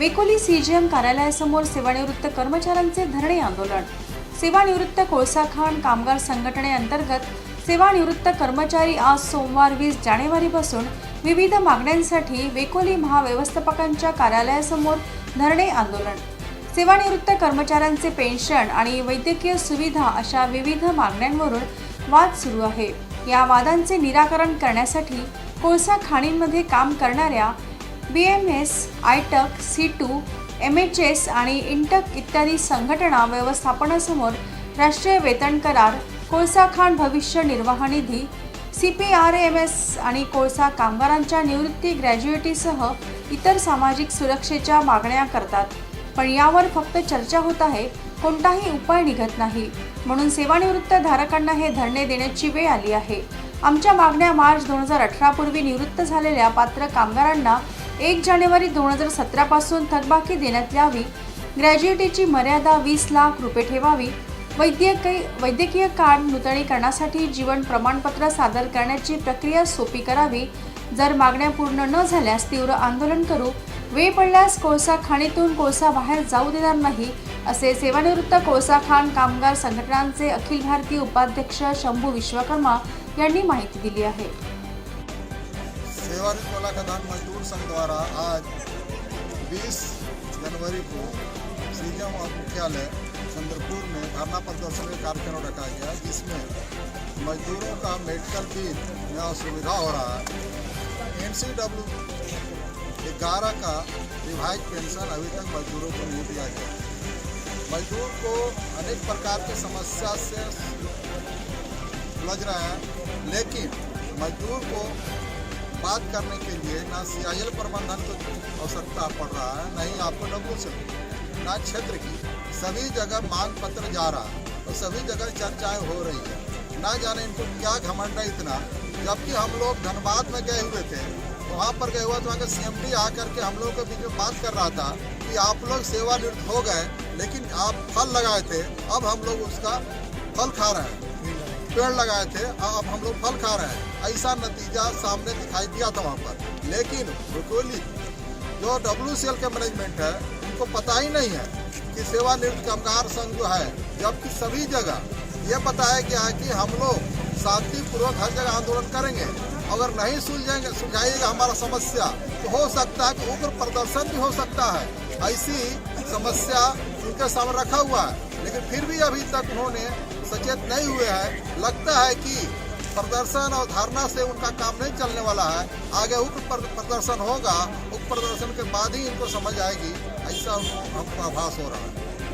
Wekoli CGM कार्यालयासमोर सेवानिवृत्त कर्मचाऱ्यांचे धरणे आंदोलन. सेवानिवृत्त कोळसा खाण कामगार संघटनेअंतर्गत सेवानिवृत्त कर्मचारी आज सोमवार वीस जानेवारीपासून विविध मागण्यांसाठी वेकोली महाव्यवस्थापकांच्या कार्यालयासमोर धरणे आंदोलन. सेवानिवृत्त कर्मचाऱ्यांचे पेन्शन आणि वैद्यकीय सुविधा अशा विविध मागण्यांवरून वाद सुरू आहे. या वादांचे निराकरण करण्यासाठी कोळसा खाणींमध्ये काम करणाऱ्या B M S AITUC CITU H M S आणि इंटक इत्यादी संघटना व्यवस्थापनासमोर राष्ट्रीय वेतन करार कोळसा खाण भविष्य निर्वाह निधी C P R M S आणि कोळसा कामगारांच्या निवृत्ती ग्रॅज्युएटीसह इतर सामाजिक सुरक्षेच्या मागण्या करतात. पण यावर फक्त चर्चा होत आहे कोणताही उपाय निघत नाही. म्हणून सेवानिवृत्त धारकांना हे धरणे देण्याची वेळ आली आहे. आमच्या मागण्या मार्च दोन हजार अठरापूर्वी निवृत्त झालेल्या पात्र कामगारांना एक जानेवारी दोन हजार सतरापासून थकबाकी देण्यात यावी. ग्रॅज्युएटीची मर्यादा वीस लाख रुपये ठेवावी. वैद्यकीय वैद्यकीय कार्ड नूतनीकरणासाठी जीवन प्रमाणपत्र सादर करण्याची प्रक्रिया सोपी करावी. जर मागण्या पूर्ण न झाल्यास तीव्र आंदोलन करू. वेळ पडल्यास कोळसा खाणीतून कोळसा बाहेर जाऊ देणार नाही असे सेवानिवृत्त कोळसा खाण कामगार संघटनांचे अखिल भारतीय उपाध्यक्ष शंभू विश्वकर्मा यांनी माहिती दिली आहे. सेवानिवृत्त कोला खदान मजदूर संघ द्वारा आज 20 जनवरी को सीजम और मुख्यालय चंद्रपुर में धरना प्रदर्शन का कार्यक्रम रखा गया, जिसमें मजदूरों का मेडिकल बिल में असुविधा हो रहा है। एन सी डब्ल्यू ग्यारह का रिवाइज पेंशन अभी तक मजदूरों को नहीं दिया गया। मजदूर को अनेक प्रकार की समस्या से उलझ रहा है, लेकिन मजदूर को बात करने के लिए ना सी प्रबंधन को आवश्यकता पड़ रहा है, नहीं आपको डब्ल्यू से ना क्षेत्र की सभी जगह मांग पत्र जा रहा है और सभी जगह चर्चाएँ हो रही है। ना जाने इनको क्या घमंड है इतना। जबकि हम लोग धनबाद में गए हुए थे, वहाँ पर गए हुआ तो वहाँ का सी आकर के हम लोगों के बीच में बात कर रहा था कि आप लोग सेवानिवृत्त हो गए, लेकिन आप फल लगाए थे, अब हम लोग उसका फल खा रहे हैं। पेड़ लगाए थे अब हम लोग फल खा रहे हैं। ऐसा नतीजा सामने दिखाई दिया था वहाँ पर। लेकिन रुकोली जो डब्ल्यू के मैनेजमेंट है, उनको पता ही नहीं है कि सेवानिवृत्त कामगार संघ जो है, जबकि सभी जगह ये बताया गया है कि हम लोग शांतिपूर्वक हर जगह आंदोलन करेंगे। अगर नहीं सुलझेंगे, सुलझाइएगा हमारा समस्या तो हो सकता है कि उग्र प्रदर्शन भी हो सकता है। ऐसी समस्या उनके सामने रखा हुआ है। लेकिन फिर भी अभी तक उन्होंने सचेत नहीं हुए हैं। लगता है कि प्रदर्शन और धारणा से उनका काम नहीं चलने वाला है। आगे उप प्रदर्शन होगा। उप प्रदर्शन के बाद ही इनको समझ आएगी। ऐसा हमको आभास हो रहा है।